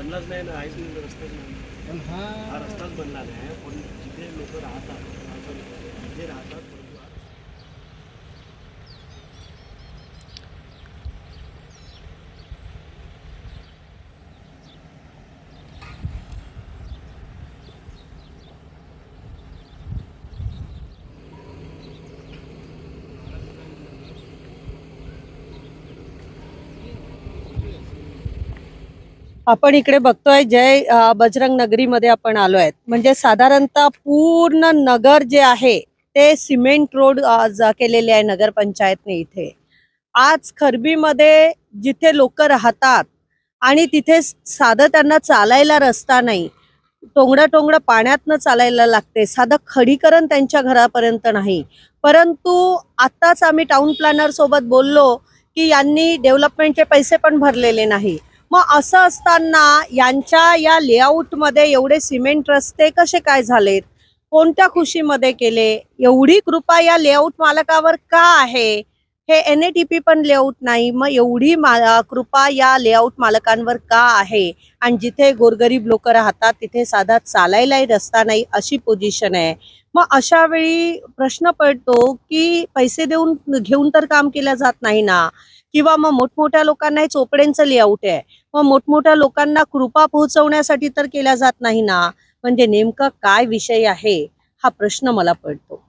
बनलाच नाही ना आहेच नाही रस्ताच नाही पण हा हा रस्ताच बनला नाही पण जिथे लोक राहतात जिथे राहतात परंतु हा आपण इकडे बघतोय जय बजरंग नगरीमध्ये आपण आलो आहेत म्हणजे साधारणतः पूर्ण नगर जे आहे ते सिमेंट रोड केलेले आहे नगरपंचायतने इथे. आज खरबीमध्ये जिथे लोक राहतात आणि तिथे साधं त्यांना चालायला रस्ता नाही टोंगडं टोंगडं पाण्यातनं चालायला लागते साधं खडीकरण त्यांच्या घरापर्यंत नाही. परंतु आत्ताच आम्ही टाउन प्लॅनर सोबत बोललो की यांनी डेव्हलपमेंटचे पैसे पण भरलेले नाही. मग असं असताना यांच्या या लेआउटमध्ये एवढे सिमेंट रस्ते कसे काय झालेत? कोणत्या खुशीमध्ये केले? एवढी कृपा या लेआउट मालकावर का आहे? हे एन ए टी पी पण लेआउट नाही. मग एवढी मा कृपा या लेआउट मालकांवर का आहे? आणि जिथे गोरगरीब लोक राहतात तिथे साधा चालायलाही रस्ता नाही अशी पोझिशन आहे. मग अशा वेळी प्रश्न पडतो की पैसे देऊन घेऊन तर काम केलं जात नाही ना? किंवा मग मोठमोठ्या लोकांना हे चोपड्यांचं लेआउट आहे. मग मोठमोठ्या लोकांना कृपा पोहोचवण्यासाठी तर केल्या जात नाही ना? म्हणजे नेमका काय विषय आहे? हा प्रश्न मला पडतो.